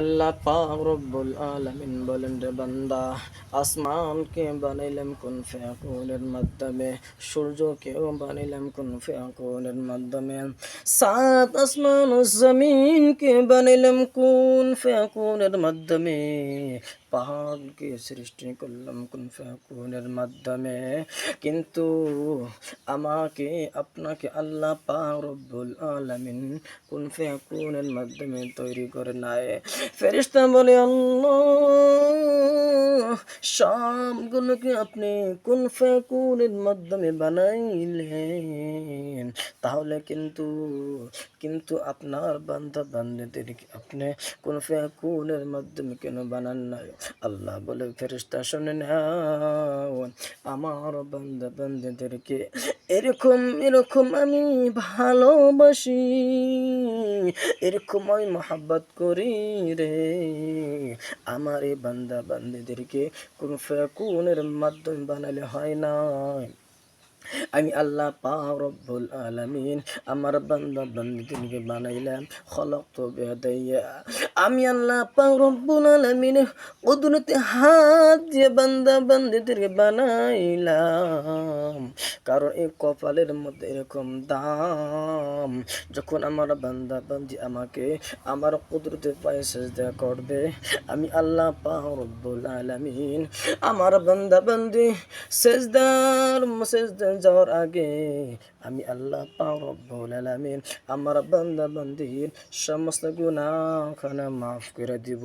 আল্লাহ পাক রব্বুল আলামিন বলেন রে বান্দা আসমানকে বানাইলাম কোন ফেকুনের মাধ্যমে? সূর্যকেও বানাইলাম কোন ফেকুনের মাধ্যমে? সাত আসমান ও জমিনকে বানাইলাম কোন ফেকুনের মাধ্যমে? পাহাড়কে সৃষ্টি করলাম কোন ফেকুনের মাধ্যমে? কিন্তু আমাকে, আপনাকে আল্লাহ পাক রব্বুল আলামিন কোন ফেকুনের মাধ্যমে তৈরি করে নাই। ফেরিস্তা বলে সবগুলোকে আপনি কোন ফেকুনের মাধ্যমে বানাইলেন। তাহলে কিন্তু কিন্তু আপনার বান্ধা বান্ধবদেরকে আপনি কোন ফেকুনের মাধ্যমে কেন বানান নাই? আল্লাহ বলে ফেরিস্তা শুনে নাও, আমার বান্ধা বান্ধবদেরকে এরকম এরকম আমি ভালোবাসি, এরকম আমি মহাব্বত করি রে। আমার এই বান্দা বান্দিদেরকে কোন ফেকুনের মাধ্যমে বানালে হয় না আমি আল্লাহ পাক রব্বুল আলামিন আমার বান্দা বান্দিদেরকে বানাইলাম, খলক তো বেদাইয়া। আমি আল্লাহ পাক রব্বুল আলামিন কুদরতে হাত দিয়ে বান্দা বান্দিদেরকে বানাইলাম। কারণ এই কপালের মধ্যে এরকম দাম, যখন আমার বান্দা বান্দি আমাকে আমার কুদরতে পায়ে সেজদা করবে, আমি আল্লাহ পাক রব্বুল আলামিন আমার বান্দা বান্দি সেজদার, সেজদা যাওয়ার আগে আমি আল্লাহ রব্বুল আমার বান্দা বান্দির সমস্ত গুণা খানা মাফ করে দিব।